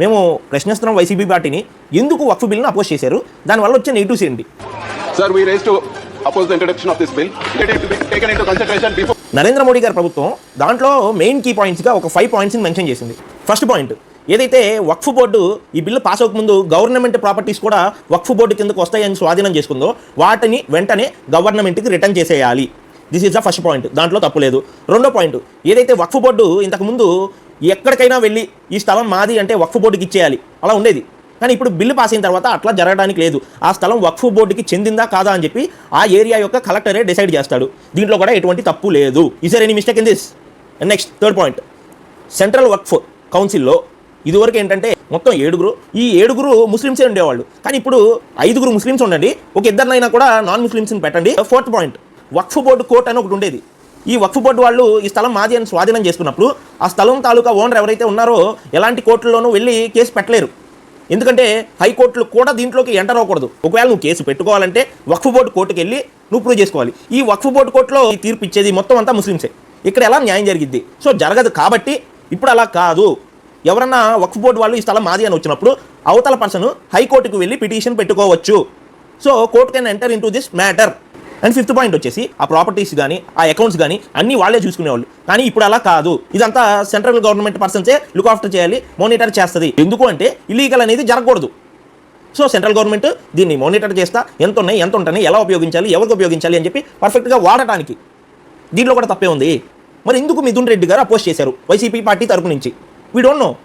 మేము ప్రశ్నిస్తున్నాం వైసీపీ పార్టీని. ఎందుకు వక్ఫ్ బిల్ని అపోజ్ చేశారు? దానివల్ల వచ్చే నెగిటివ్స్ ఏంటి. నరేంద్ర మోడీ గారి ప్రభుత్వం దాంట్లో మెయిన్ కీ పాయింట్స్గా ఒక ఫైవ్ పాయింట్స్ని మెన్షన్ చేసింది. ఫస్ట్ పాయింట్ ఏదైతే వక్ఫ్ బోర్డు ఈ బిల్లు పాస్ అవ్వకముందు గవర్నమెంట్ ప్రాపర్టీస్ కూడా వక్ఫ్ బోర్డు కిందకు వస్తాయని స్వాధీనం చేసుకుందో వాటిని వెంటనే గవర్నమెంట్కి రిటర్న్ చేసేయాలి. This is the first point దాంట్లో తప్పు లేదు. రెండో పాయింట్ ఏదైతే వక్ఫ్ బోర్డు ఇంతకుముందు ఎక్కడికైనా వెళ్ళి ఈ స్థలం మాది అంటే వక్ఫ్ బోర్డుకి ఇచ్చేయాలి. అలా ఉండేది. కానీ ఇప్పుడు బిల్లు పాస్ అయిన తర్వాత అట్లా జరగడానికి లేదు. ఆ స్థలం వక్ఫ్ బోర్డుకి చెందిందా కాదా అని చెప్పి ఆ ఏరియా యొక్క కలెక్టరే డిసైడ్ చేస్తాడు. దీంట్లో కూడా ఎటువంటి తప్పు లేదు. Is any mistake in this next third point central Waqf కౌన్సిల్లో ఇదివరకు ఏంటంటే మొత్తం ఏడుగురు ఈ ఏడుగురు ముస్లిమ్సే ఉండేవాళ్ళు. కానీ ఇప్పుడు ఐదుగురు ముస్లిమ్స్ ఉండండి. ఒక ఇద్దరినైనా కూడా నాన్ ముస్లిమ్స్ని పెట్టండి. Fourth point Waqf board court అని ఒకటి ఉండేది. ఈ వక్ఫ్ బోర్డు వాళ్ళు ఈ స్థలం మాది అని స్వాధీనం చేసుకున్నప్పుడు ఆ స్థలం తాలూకా ఓనర్ ఎవరైతే ఉన్నారో ఎలాంటి కోర్టుల్లోనూ వెళ్ళి కేసు పెట్టలేరు. ఎందుకంటే హైకోర్టులు కూడా దీంట్లోకి ఎంటర్ అవ్వకూడదు. ఒకవేళ నువ్వు కేసు పెట్టుకోవాలంటే వక్ఫ్ బోర్డు కోర్టుకి వెళ్ళి నువ్వు ప్రూవ్ చేసుకోవాలి. ఈ వక్ఫ్ బోర్డు కోర్టులో ఈ తీర్పు ఇచ్చేది మొత్తం అంతా ముస్లింసే ఇక్కడ ఎలా న్యాయం జరిగిద్ది? సో జరగదు కాబట్టి ఇప్పుడు అలా కాదు. ఎవరన్నా వక్ఫ్ బోర్డు వాళ్ళు ఈ స్థలం మాది అని వచ్చినప్పుడు అవతల పర్సన్ హైకోర్టుకు వెళ్ళి పిటిషన్ పెట్టుకోవచ్చు. So court can enter into this matter. And fifth point వచ్చేసి ఆ ప్రాపర్టీస్ కానీ ఆ అకౌంట్స్ కానీ అన్ని వాళ్ళే చూసుకునేవాళ్ళు. కానీ ఇప్పుడు అలా కాదు. ఇదంతా సెంట్రల్ గవర్నమెంట్ పర్సన్సే లుక్ ఆఫ్టర్ చేయాలి మానిటర్ చేస్తుంది. ఎందుకు అంటే ఇలీగల్ అనేది జరగకూడదు. సో సెంట్రల్ గవర్నమెంట్ దీన్ని మానిటర్ చేస్తా ఎంత ఉన్నాయి ఎంత ఉంటాయి ఎలా ఉపయోగించాలి ఎవరికి ఉపయోగించాలి అని చెప్పి పర్ఫెక్ట్గా వాడటానికి. దీంట్లో కూడా తప్పే ఉంది. మరి ఎందుకు మిథున్ రెడ్డి గారు అపోజ్ చేశారు? వైసీపీ పార్టీ తరపు నుంచి. We don't know